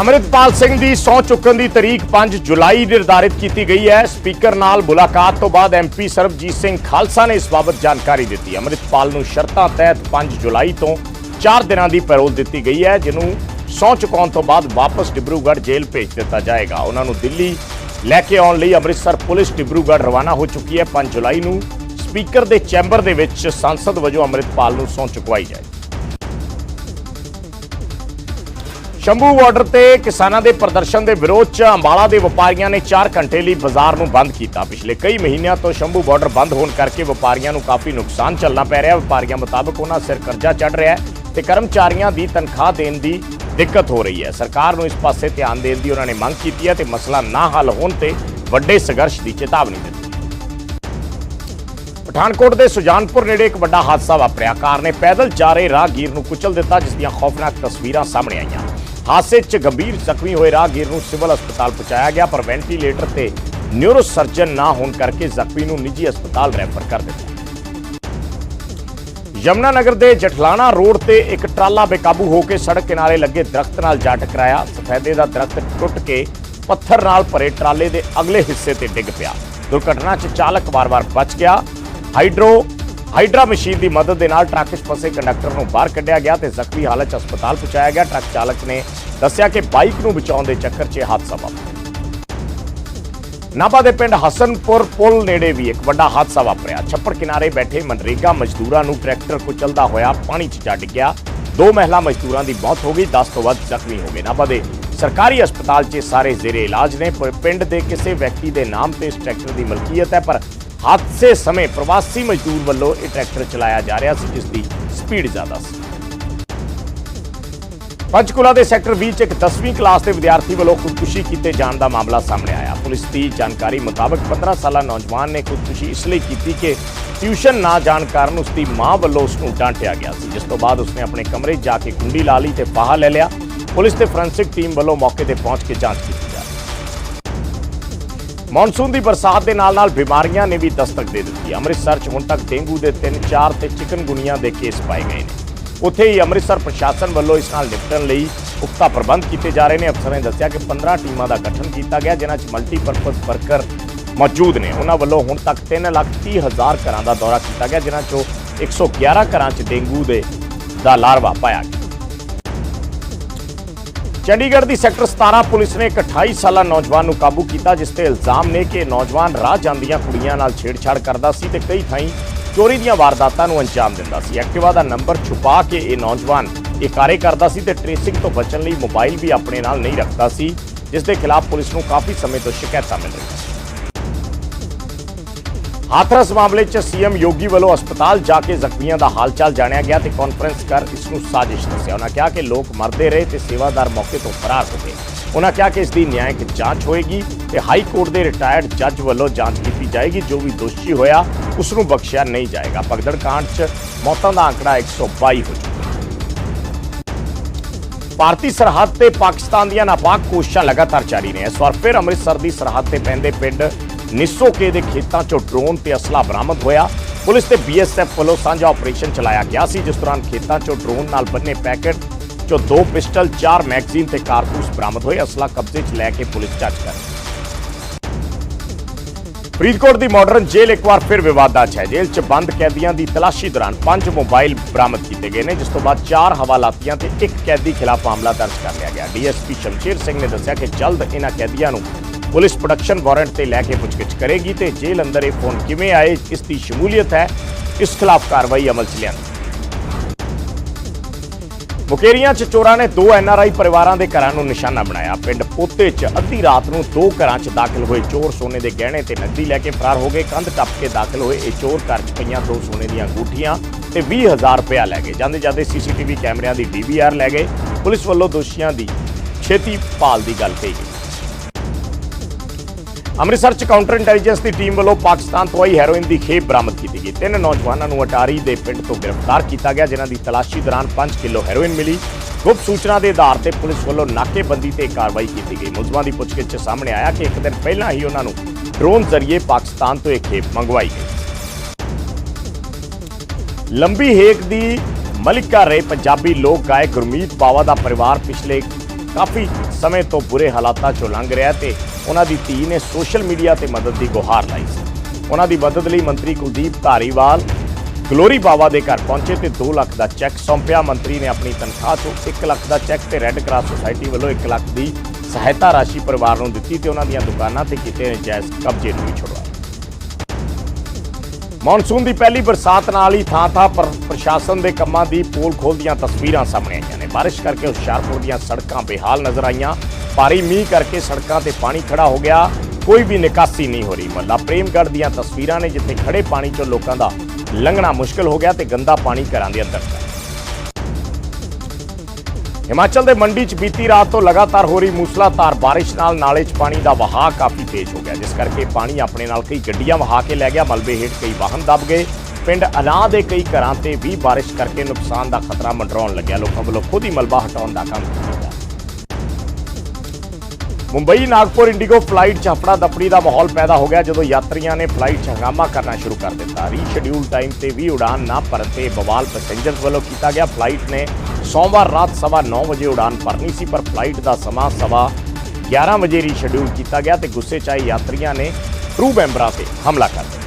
ਅਮਰਿਤਪਾਲ ਸਿੰਘ ਦੀ ਸਹੁੰ ਚੁੱਕਣ ਦੀ ਤਾਰੀਖ 5 ਜੁਲਾਈ ਨਿਰਧਾਰਿਤ ਕੀਤੀ ਗਈ ਹੈ। ਸਪੀਕਰ ਨਾਲ ਮੁਲਾਕਾਤ ਤੋਂ ਬਾਅਦ ਐਮਪੀ ਸਰਬਜੀਤ ਸਿੰਘ ਖਾਲਸਾ ਨੇ ਇਸ ਬਾਬਤ ਜਾਣਕਾਰੀ ਦਿੱਤੀ। ਅਮਰਿਤਪਾਲ ਨੂੰ ਸ਼ਰਤਾਂ ਤਹਿਤ 5 ਜੁਲਾਈ ਤੋਂ 4 ਦਿਨਾਂ ਦੀ ਪੈਰੋਲ ਦਿੱਤੀ ਗਈ ਹੈ, ਜਿਹਨੂੰ ਸਹੁੰ ਚੁਕਾਉਣ ਤੋਂ ਬਾਅਦ ਵਾਪਸ ਡਿਬਰੂਗੜ੍ਹ ਜੇਲ੍ਹ ਭੇਜ ਦਿੱਤਾ ਜਾਏਗਾ। ਉਹਨਾਂ ਨੂੰ ਦਿੱਲੀ ਲੈ ਕੇ ਆਉਣ ਲਈ ਅੰਮ੍ਰਿਤਸਰ ਪੁਲਿਸ ਡਿਬਰੂਗੜ੍ਹ ਰਵਾਨਾ ਹੋ ਚੁੱਕੀ ਹੈ। 5 ਜੁਲਾਈ ਨੂੰ ਸਪੀਕਰ ਦੇ ਚੈਂਬਰ ਦੇ ਵਿੱਚ ਸੰਸਦ ਵਜੋਂ ਅੰਮ੍ਰਿਤਪਾਲ ਨੂੰ ਸਹੁੰ ਚੁਕਵਾਈ ਜਾਏਗੀ। ਸ਼ੰਭੂ ਬਾਰਡਰ ਤੇ ਕਿਸਾਨਾਂ ਦੇ ਪ੍ਰਦਰਸ਼ਨ ਦੇ ਵਿਰੋਧ 'ਚ ਅੰਬਾਲਾ ਦੇ ਵਪਾਰੀਆਂ ਨੇ 4 ਘੰਟੇ ਲਈ ਬਾਜ਼ਾਰ ਨੂੰ ਬੰਦ ਕੀਤਾ। ਪਿਛਲੇ ਕਈ ਮਹੀਨਿਆਂ ਤੋਂ ਸ਼ੰਭੂ ਬਾਰਡਰ ਬੰਦ ਹੋਣ ਕਰਕੇ ਵਪਾਰੀਆਂ ਨੂੰ ਕਾਫੀ ਨੁਕਸਾਨ ਝੱਲਣਾ ਪੈ ਰਿਹਾ। ਵਪਾਰੀਆਂ ਮੁਤਾਬਕ ਉਹਨਾਂ ਸਿਰ ਕਰਜ਼ਾ ਚੜ ਰਿਹਾ ਹੈ ਤੇ ਕਰਮਚਾਰੀਆਂ ਦੀ ਤਨਖਾਹ ਦੇਣ ਦੀ ਦਿੱਕਤ ਹੋ ਰਹੀ ਹੈ। ਸਰਕਾਰ ਨੂੰ ਇਸ ਪਾਸੇ ਧਿਆਨ ਦੇਣ ਦੀ ਉਹਨਾਂ ਨੇ ਮੰਗ ਕੀਤੀ ਹੈ ਤੇ ਮਸਲਾ ਨਾ ਹੱਲ ਹੋਣ ਤੇ ਵੱਡੇ ਸੰਘਰਸ਼ ਦੀ ਚੇਤਾਵਨੀ ਦਿੱਤੀ। ਪਠਾਨਕੋਟ ਦੇ ਸੁਜਾਨਪੁਰ ਨੇੜੇ ਇੱਕ ਵੱਡਾ ਹਾਦਸਾ ਵਾਪਰਿਆ। ਕਾਰ ਨੇ ਪੈਦਲ ਜਾ ਰਹੇ ਰਾਹਗੀਰ ਨੂੰ ਕੁਚਲ ਦਿੱਤਾ, ਜਿਸ ਦੀਆਂ ਖੌਫਨਾਕ ਤਸਵੀਰਾਂ ਸਾਹਮਣੇ ਆਈਆਂ। ਹਾਦਸੇ 'ਚ ਗੰਭੀਰ ਜ਼ਖਮੀ ਹੋਏ ਰਾਹਗੀਰ ਨੂੰ ਸਿਵਲ ਹਸਪਤਾਲ ਪਹੁੰਚਾਇਆ ਗਿਆ, ਪਰ ਵੈਂਟੀਲੇਟਰ ਤੇ ਨਿਊਰੋ ਸਰਜਨ ਨਾ ਹੋਣ ਕਰਕੇ ਜ਼ਖਮੀ ਨੂੰ ਨਿੱਜੀ ਹਸਪਤਾਲ ਰੈਫਰ ਕਰ ਦਿੱਤਾ। ਯਮਨਾ ਨਗਰ ਦੇ ਜਠਲਾਣਾ ਰੋਡ ਤੇ ਇੱਕ ਟਰਾਲਾ ਬੇਕਾਬੂ ਹੋ ਕੇ ਸੜਕ ਕਿਨਾਰੇ ਲੱਗੇ ਦਰਖਤ ਨਾਲ ਜਾ ਟਕਰਾਇਆ। ਸਫੈਦੇ ਦਾ ਦਰਖਤ ਟੁੱਟ ਕੇ ਪੱਥਰ ਨਾਲ ਭਰੇ ਟਰਾਲੇ ਦੇ ਅਗਲੇ ਹਿੱਸੇ ਤੇ ਡਿੱਗ ਪਿਆ। ਦੁਰਘਟਨਾ 'ਚ ਚਾਲਕ ਵਾਰ-ਵਾਰ ਬਚ ਗਿਆ। ਹਾਈਡਰੋ ਹਾਈਡਰਾ ਮਸ਼ੀਨ ਦੀ ਮਦਦ ਦੇ ਨਾਲ ਟਰੱਕ 'ਚ ਫਸੇ ਕੰਡਕਟਰ ਨੂੰ ਬਾਹਰ ਕੱਢਿਆ ਗਿਆ ਤੇ ਜ਼ਖਮੀ ਹਾਲਤ 'ਚ ਹਸਪਤਾਲ ਪਹੁੰਚਾਇਆ ਗਿਆ। ਟਰੱਕ ਚਾਲਕ ਨੇ ਦੱਸਿਆ ਕਿ ਬਾਈਕ ਨੂੰ ਬਚਾਉਣ ਦੇ ਚੱਕਰ 'ਚ ਹਾਦਸਾ ਵਾਪਰਿਆ। ਨਾਭਾ ਦੇ ਪਿੰਡ ਹਸਨਪੁਰ ਪੁਲ ਨੇੜੇ ਵੀ ਇੱਕ ਵੱਡਾ ਹਾਦਸਾ ਵਾਪਰਿਆ। ਛੱਪੜ ਕਿਨਾਰੇ ਬੈਠੇ ਮਨਰੇਗਾ ਮਜ਼ਦੂਰਾਂ ਨੂੰ ਟਰੈਕਟਰ ਕੁਚਲਦਾ ਹੋਇਆ ਪਾਣੀ 'ਚ ਜਾ ਡਿੱਗਿਆ ਦੋ ਮਹਿਲਾ ਮਜ਼ਦੂਰਾਂ ਦੀ ਮੌਤ ਹੋ ਗਈ 10 ਤੋਂ ਵੱਧ ਜ਼ਖਮੀ ਹੋ ਗਏ। ਨਾਭਾ ਦੇ ਸਰਕਾਰੀ ਹਸਪਤਾਲ 'ਚ ਸਾਰੇ ਜ਼ੇਰੇ ਇਲਾਜ ਨੇ। ਪਰ ਪਿੰਡ ਦੇ ਕਿਸੇ ਵਿਅਕਤੀ ਦੇ ਨਾਮ ਤੇ ਇਸ ਟਰੈਕਟਰ ਦੀ ਮਲਕੀਅਤ ਹੈ, ਪਰ ਹਾਦਸੇ ਸਮੇਂ ਪ੍ਰਵਾਸੀ ਮਜ਼ਦੂਰ ਵੱਲੋਂ ਇਹ ਟਰੈਕਟਰ ਚਲਾਇਆ ਜਾ ਰਿਹਾ ਸੀ ਜਿਸ ਦੀ ਸਪੀਡ ਜ਼ਿਆਦਾ ਸੀ। ਪੰਚਕੂਲਾ ਦੇ ਸੈਕਟਰ 20 ਚ ਇੱਕ 10ਵੀਂ ਕਲਾਸ ਦੇ ਵਿਦਿਆਰਥੀ ਵੱਲੋਂ ਖੁਦਕੁਸ਼ੀ ਕੀਤੇ ਜਾਣ ਦਾ ਮਾਮਲਾ ਸਾਹਮਣੇ ਆਇਆ। ਪੁਲਿਸ ਦੀ ਜਾਣਕਾਰੀ ਮੁਤਾਬਕ 15 ਸਾਲਾ ਨੌਜਵਾਨ ਨੇ ਖੁਦਕੁਸ਼ੀ ਇਸ ਲਈ ਕੀਤੀ ਕਿ ਟਿਊਸ਼ਨ ਨਾ ਜਾਣ ਕਾਰਨ ਉਸ ਦੀ ਮਾਂ ਵੱਲੋਂ ਉਸ ਨੂੰ ਡਾਂਟਿਆ ਗਿਆ ਸੀ। ਜਿਸ ਤੋਂ ਬਾਅਦ ਉਸਨੇ ਆਪਣੇ ਕਮਰੇ ਜਾ ਕੇ ਕੁੰਡੀ ਲਾ ਲਈ ਤੇ ਫਾਹਾ ਲੈ ਲਿਆ। ਪੁਲਿਸ ਤੇ ਫੋਰੈਂਸਿਕ ਟੀਮ ਵੱਲੋਂ ਮੌਕੇ ਤੇ ਪਹੁੰਚ ਕੇ ਜਾਂਚ ਕੀਤੀ। ਮੌਨਸੂਨ ਦੀ ਬਰਸਾਤ ਦੇ ਨਾਲ-ਨਾਲ ਬਿਮਾਰੀਆਂ ਨੇ ਵੀ ਦਸਤਕ ਦੇ ਦਿੱਤੀ। ਅੰਮ੍ਰਿਤਸਰ 'ਚ ਹੁਣ ਤੱਕ ਡੇਂਗੂ ਦੇ 3-4 ਤੇ ਚਿਕਨਗੁਨੀਆ ਦੇ ਕੇਸ ਪਾਏ ਗਏ ਨੇ। ਉੱਥੇ ਹੀ ਅੰਮ੍ਰਿਤਸਰ ਪ੍ਰਸ਼ਾਸਨ ਵੱਲੋਂ ਇਸ ਨਾਲ ਨਿਪਟਣ ਲਈ ਪੁਖਤਾ ਪ੍ਰਬੰਧ ਕੀਤੇ ਜਾ ਰਹੇ ਨੇ। ਅਫਸਰਾਂ ਨੇ ਦੱਸਿਆ ਕਿ 15 ਟੀਮਾਂ ਦਾ ਗਠਨ ਕੀਤਾ ਗਿਆ, ਜਿਨ੍ਹਾਂ 'ਚ ਮਲਟੀਪਰਪਸ ਵਰਕਰ ਮੌਜੂਦ ਨੇ। ਉਹਨਾਂ ਵੱਲੋਂ ਹੁਣ ਤੱਕ 3 ਲੱਖ 30 ਹਜ਼ਾਰ ਘਰਾਂ ਦਾ ਦੌਰਾ ਕੀਤਾ ਗਿਆ, ਜਿਨ੍ਹਾਂ 'ਚੋਂ 111 ਘਰਾਂ 'ਚ ਡੇਂਗੂ ਦੇ ਦਾ ਲਾਰਵਾ ਪਾਇਆ ਗਿਆ। ਚੰਡੀਗੜ੍ਹ ਦੀ ਸੈਕਟਰ 17 ਪੁਲਿਸ ਨੇ ਇੱਕ 28 ਸਾਲਾ ਨੌਜਵਾਨ ਨੂੰ ਕਾਬੂ ਕੀਤਾ, ਜਿਸ ਤੇ ਇਲਜ਼ਾਮ ਨੇ ਕਿ ਇਹ ਨੌਜਵਾਨ ਰਾਹ ਜਾਂਦੀਆਂ ਕੁੜੀਆਂ ਨਾਲ ਛੇੜਛਾੜ ਕਰਦਾ ਸੀ ਤੇ ਕਈ ਥਾਈਂ ਚੋਰੀ ਦੀਆਂ ਵਾਰਦਾਤਾਂ ਨੂੰ ਅੰਜਾਮ ਦਿੰਦਾ ਸੀ। ਐਕਟਿਵਾ ਦਾ ਨੰਬਰ ਛੁਪਾ ਕੇ ਇਹ ਨੌਜਵਾਨ ਇਹ ਕਾਰੇ ਕਰਦਾ ਸੀ ਤੇ ਟ੍ਰੇਸਿੰਗ ਤੋਂ ਬਚਣ ਲਈ ਮੋਬਾਈਲ ਵੀ ਆਪਣੇ ਨਾਲ ਨਹੀਂ ਰੱਖਦਾ ਸੀ, ਜਿਸ ਦੇ ਖਿਲਾਫ ਪੁਲਿਸ ਨੂੰ ਕਾਫੀ ਸਮੇਂ ਤੋਂ ਸ਼ਿਕਾਇਤਾਂ ਮਿਲ ਰਹੀਆਂ ਸੀ। ਹਾਥਰਸ ਮਾਮਲੇ 'ਚ ਸੀਐਮ ਯੋਗੀ ਵੱਲੋਂ ਹਸਪਤਾਲ ਜਾ ਕੇ ਜ਼ਖਮੀਆਂ ਦਾ ਹਾਲਚਾਲ ਜਾਣਿਆ ਗਿਆ ਤੇ ਕਾਨਫਰੰਸ ਕਰ ਇਸ ਨੂੰ ਸਾਜ਼ਿਸ਼ ਦੱਸਿਆ। ਉਹਨਾਂ ਕਿਹਾ ਕਿ ਲੋਕ ਮਰਦੇ ਰਹੇ ਤੇ ਸੇਵਾਦਾਰ ਮੌਕੇ ਤੋਂ ਫਰਾਰ ਹੋ ਗਏ। ਉਹਨਾਂ ਕਿਹਾ ਕਿ ਇਸ ਦੀ ਨਿਆਇਕ ਜਾਂਚ ਹੋਏਗੀ ਤੇ ਹਾਈ ਕੋਰਟ ਦੇ ਰਿਟਾਇਰਡ ਜੱਜ ਵੱਲੋਂ ਜਾਂਚ ਕੀਤੀ ਜਾਏਗੀ। ਜੋ ਵੀ ਦੋਸ਼ੀ ਹੋਇਆ, ਉਸ ਨੂੰ ਬਖਸ਼ਿਆ ਨਹੀਂ ਜਾਏਗਾ। ਭਗਦੜ ਕਾਂਡ 'ਚ ਮੌਤਾਂ ਦਾ ਅੰਕੜਾ 122 ਹੋ ਚੁੱਕਾ ਭਾਰਤੀ ਸਰਹੱਦ ਤੇ ਪਾਕਿਸਤਾਨ ਦੀਆਂ ਨਾਪਾਕ ਕੋਸ਼ਿਸ਼ਾਂ ਲਗਾਤਾਰ ਜਾਰੀ ਨੇ। ਇਸ ਵਾਰ ਫਿਰ ਅੰਮ੍ਰਿਤਸਰ ਦੀ ਸਰਹੱਦ ਤੇ ਪੈਂਦੇ ਪਿੰਡ ਨਿੱਸੋਕੇ ਦੇ ਖੇਤਾਂ 'ਚੋਂ ਡਰੋਨ ਤੇ ਅਸਲਾ ਬਰਾਮਦ ਹੋਇਆ। ਪੁਲਿਸ ਤੇ ਬੀਐਸਐਫ ਵੱਲੋਂ ਸਾਂਝਾ ਆਪਰੇਸ਼ਨ ਚਲਾਇਆ ਗਿਆ ਸੀ, ਜਿਸ ਦੌਰਾਨ ਖੇਤਾਂ 'ਚੋਂ ਡਰੋਨ ਨਾਲ ਬੰਨੇ ਪੈਕੇਟ 'ਚੋਂ ਦੋ ਪਿਸਟਲ, ਚਾਰ ਮੈਗਜ਼ੀਨ ਤੇ ਕਾਰਤੂਸ ਬਰਾਮਦ ਹੋਏ। ਅਸਲਾ ਕਬਜ਼ੇ 'ਚ ਲੈ ਕੇ ਪੁਲਿਸ ਜਾਂਚ ਕਰ ਰਹੀ ਹੈ। ਫਰੀਦਕੋਟ ਦੀ ਮਾਡਰਨ ਜੇਲ੍ਹ ਇੱਕ ਵਾਰ ਫਿਰ ਵਿਵਾਦਾਂ 'ਚ ਹੈ ਜੇਲ੍ਹ 'ਚ ਬੰਦ ਕੈਦੀਆਂ ਦੀ ਤਲਾਸ਼ੀ ਦੌਰਾਨ ਪੰਜ ਮੋਬਾਈਲ ਬਰਾਮਦ ਕੀਤੇ ਗਏ ਨੇ, ਜਿਸ ਤੋਂ ਬਾਅਦ ਚਾਰ ਹਵਾਲਾਤੀਆਂ ਤੇ ਇੱਕ ਕੈਦੀ ਖਿਲਾਫ ਮਾਮਲਾ ਦਰਜ ਕਰ ਲਿਆ ਗਿਆ। ਡੀਐਸਪੀ ਸ਼ਮਸ਼ੇਰ ਸਿੰਘ ਨੇ ਦੱਸਿਆ ਕਿ ਜਲਦ ਇਹਨਾਂ ਕੈਦੀਆਂ ਨੂੰ ਪੁਲਿਸ ਪ੍ਰੋਡਕਸ਼ਨ ਵਾਰੰਟ ਤੇ ਲੈ ਕੇ ਪੁੱਛਗਿੱਛ ਕਰੇਗੀ ਤੇ ਜੇਲ੍ਹ ਅੰਦਰ ਇਹ ਫੋਨ ਕਿਵੇਂ ਆਏ ਇਸ ਦੀ ਸ਼ਮੂਲੀਅਤ ਹੈ, ਇਸ ਖਿਲਾਫ ਕਾਰਵਾਈ ਅਮਲ 'ਚ ਲਿਆਂਦੀ। ਮੁਕੇਰੀਆਂ 'ਚ ਚੋਰਾਂ ਨੇ ਦੋ ਐਨਆਰਆਈ ਪਰਿਵਾਰਾਂ ਦੇ ਘਰਾਂ ਨੂੰ ਨਿਸ਼ਾਨਾ ਬਣਾਇਆ। ਪਿੰਡ ਪੋਤੇ 'ਚ ਅੱਧੀ ਰਾਤ ਨੂੰ ਦੋ ਘਰਾਂ 'ਚ ਦਾਖਲ ਹੋਏ ਚੋਰ ਸੋਨੇ ਦੇ ਗਹਿਣੇ ਤੇ ਨਕਦੀ ਲੈ ਕੇ ਫਰਾਰ ਹੋ ਗਏ। ਕੰਧ ਟੱਪ ਕੇ ਦਾਖਲ ਹੋਏ ਇਹ ਚੋਰ ਘਰ 'ਚ ਪਈਆਂ ਦੋ ਸੋਨੇ ਦੀਆਂ ਅੰਗੂਠੀਆਂ ਤੇ 20000 ਰੁਪਇਆ ਲੈ ਗਏ। ਜਾਂਦੇ ਜਾਂਦੇ ਸੀਸੀਟੀਵੀ ਕੈਮਰਿਆਂ ਦੀ ਡੀਵੀਆਰ ਲੈ ਗਏ। ਪੁਲਿਸ ਵੱਲੋਂ ਦੋਸ਼ੀਆਂ ਦੀ ਛੇਤੀ ਭਾਲ ਦੀ ਗੱਲ ਕਹੀ ਗਈ। ਅੰਮ੍ਰਿਤਸਰ ਚ ਕਾਊਂਟਰ ਇੰਟੈਲੀਜੈਂਸ ਦੀ ਟੀਮ ਵੱਲੋਂ ਪਾਕਿਸਤਾਨ ਤੋਂ ਆਈ ਹੈਰੋਇਨ ਦੀ ਖੇਪ ਬਰਾਮਦ ਕੀਤੀ ਗਈ। ਤਿੰਨ ਨੌਜਵਾਨਾਂ ਨੂੰ ਅਟਾਰੀ ਦੇ ਪਿੰਡ ਤੋਂ ਗ੍ਰਿਫਤਾਰ ਕੀਤਾ ਗਿਆ, ਜਿਨ੍ਹਾਂ ਦੀ ਤਲਾਸ਼ੀ ਦੌਰਾਨ 5 ਕਿਲੋ ਹੈਰੋਇਨ ਮਿਲੀ। ਗੁਪਤ ਸੂਚਨਾ ਦੇ ਆਧਾਰ ਤੇ ਪੁਲਿਸ ਵੱਲੋਂ ਨਾਕੇਬੰਦੀ ਤੇ ਕਾਰਵਾਈ ਕੀਤੀ ਗਈ। ਮੁਲਜ਼ਮਾਂ ਦੀ ਪੁੱਛਗਿੱਛ 'ਚ ਸਾਹਮਣੇ ਆਇਆ ਕਿ ਇੱਕ ਦਿਨ ਪਹਿਲਾਂ ਹੀ ਉਹਨਾਂ ਨੂੰ ਡਰੋਨ ਜ਼ਰੀਏ ਪਾਕਿਸਤਾਨ ਤੋਂ ਇਹ ਖੇਪ ਮੰਗਵਾਈ ਗਈ। ਲੰਬੀ ਹੇਕ ਦੀ ਮਲਿਕਾ ਰੇ ਪੰਜਾਬੀ ਲੋਕ ਗਾਇਕ ਗੁਰਮੀਤ ਬਾਵਾ ਦਾ ਪਰਿਵਾਰ ਪਿਛਲੇ ਕਾਫੀ ਸਮੇਂ ਤੋਂ ਬੁਰੇ ਹਾਲਾਤਾਂ ਚੋਂ ਲੰਘ ਰਿਹਾ ਤੇ ਉਹਨਾਂ ਦੀ ਧੀ ਨੇ ਸੋਸ਼ਲ ਮੀਡੀਆ ਤੇ ਮਦਦ ਦੀ ਗੁਹਾਰ ਲਾਈ ਸੀ। ਉਹਨਾਂ ਦੀ ਮਦਦ ਲਈ ਮੰਤਰੀ ਕੁਲਦੀਪ ਧਾਰੀਵਾਲ ਗਲੋਰੀ ਬਾਵਾ ਦੇ ਘਰ ਪਹੁੰਚੇ ਤੇ 2 ਲੱਖ ਦਾ ਚੈੱਕ ਸੌਂਪਿਆ। ਮੰਤਰੀ ਨੇ ਆਪਣੀ ਤਨਖਾਹ ਤੋਂ 1 ਲੱਖ ਦਾ ਚੈੱਕ ਤੇ ਰੈੱਡ ਕਰਾਸ ਸੁਸਾਇਟੀ ਵੱਲੋਂ 1 ਲੱਖ ਦੀ ਸਹਾਇਤਾ ਰਾਸ਼ੀ ਪਰਿਵਾਰ ਨੂੰ ਦਿੱਤੀ ਤੇ ਉਹਨਾਂ ਦੀਆਂ ਦੁਕਾਨਾਂ ਤੇ ਕੀਤੇ ਜਾਇਜ਼ ਕਬਜ਼ੇ ਨੂੰ ਵੀ ਛੁਡਵਾਇਆ। ਮੌਨਸੂਨ ਦੀ ਪਹਿਲੀ ਬਰਸਾਤ ਨਾਲ ਹੀ ਥਾਂ-ਥਾਂ ਪਰ ਪ੍ਰਸ਼ਾਸਨ ਦੇ ਕੰਮਾਂ ਦੀ ਪੋਲ ਖੋਲ੍ਹਦੀਆਂ ਤਸਵੀਰਾਂ ਸਾਹਮਣੇ ਆਈਆਂ ਨੇ। ਬਾਰਿਸ਼ ਕਰਕੇ ਹੁਸ਼ਿਆਰਪੁਰ ਦੀਆਂ ਸੜਕਾਂ ਬੇਹਾਲ ਨਜ਼ਰ ਆਈਆਂ। ਭਾਰੀ ਮੀਂਹ ਕਰਕੇ ਸੜਕਾਂ ਤੇ ਪਾਣੀ ਖੜਾ ਹੋ ਗਿਆ। ਕੋਈ ਵੀ ਨਿਕਾਸੀ ਨਹੀਂ ਹੋ ਰਹੀ। ਮੱਲਾ ਪ੍ਰੇਮਗੜ੍ਹ ਦੀਆਂ ਤਸਵੀਰਾਂ ਨੇ ਜਿੱਥੇ ਖੜੇ ਪਾਣੀ 'ਚੋਂ ਲੋਕਾਂ ਦਾ ਲੰਘਣਾ ਮੁਸ਼ਕਲ ਹੋ ਗਿਆ ਤੇ ਗੰਦਾ ਪਾਣੀ ਘਰਾਂ ਦੇ ਅੰਦਰ। ਹਿਮਾਚਲ ਦੇ ਮੰਡੀ 'ਚ ਬੀਤੀ ਰਾਤ ਤੋਂ ਲਗਾਤਾਰ ਹੋ ਰਹੀ ਮੂਸਲਾਧਾਰ ਬਾਰਿਸ਼ ਨਾਲ ਨਾਲੇ 'ਚ ਪਾਣੀ ਦਾ ਵਹਾਅ ਕਾਫੀ ਤੇਜ਼ ਹੋ ਗਿਆ, ਜਿਸ ਕਰਕੇ ਪਾਣੀ ਆਪਣੇ ਨਾਲ ਕਈ ਗੱਡੀਆਂ ਵਹਾ ਕੇ ਲੈ ਗਿਆ, ਮਲਬੇ ਹੇਠ ਕਈ ਵਾਹਨ ਦਬ ਗਏ। ਪਿੰਡ ਅਨਾਹ ਦੇ ਕਈ ਘਰਾਂ ਤੇ ਵੀ ਬਾਰਿਸ਼ ਕਰਕੇ ਨੁਕਸਾਨ ਦਾ ਖਤਰਾ ਮੰਡਰਾਉਣ ਲੱਗਿਆ। ਲੋਕਾਂ ਵੱਲੋਂ ਖੁਦ ਹੀ ਮਲਬਾ ਹਟਾਉਣ ਦਾ ਕੰਮ ਕੀਤਾ ਗਿਆ। ਮੁੰਬਈ ਨਾਗਪੁਰ ਇੰਡੀਗੋ ਫਲਾਈਟ 'ਚ ਹਫੜਾ ਦਫੜੀ ਦਾ ਮਾਹੌਲ ਪੈਦਾ ਹੋ ਗਿਆ, ਜਦੋਂ ਯਾਤਰੀਆਂ ਨੇ ਫਲਾਈਟ 'ਚ ਹੰਗਾਮਾ ਕਰਨਾ ਸ਼ੁਰੂ ਕਰ ਦਿੱਤਾ। ਰੀਸ਼ਡਿਊਲ ਟਾਈਮ ਤੇ ਵੀ ਉਡਾਨ ਨਾ ਭਰਨ ਤੇ ਬਵਾਲ ਪੈਸੇਂਜਰਸ ਵੱਲੋਂ ਕੀਤਾ ਗਿਆ। ਫਲਾਈਟ ਨੇ ਸੋਮਵਾਰ ਰਾਤ ਸਵਾ 9 ਵਜੇ ਉਡਾਨ ਭਰਨੀ ਸੀ, ਪਰ ਫਲਾਈਟ ਦਾ ਸਮਾਂ ਸਵਾ 11 ਵਜੇ ਰੀਸ਼ਡਿਊਲ ਕੀਤਾ ਗਿਆ ਤੇ ਗੁੱਸੇ 'ਚ ਆਏ ਯਾਤਰੀਆਂ ਨੇ ਕਰੂ ਮੈਂਬਰਾਂ ਤੇ ਹਮਲਾ ਕਰ ਦਿੱਤਾ।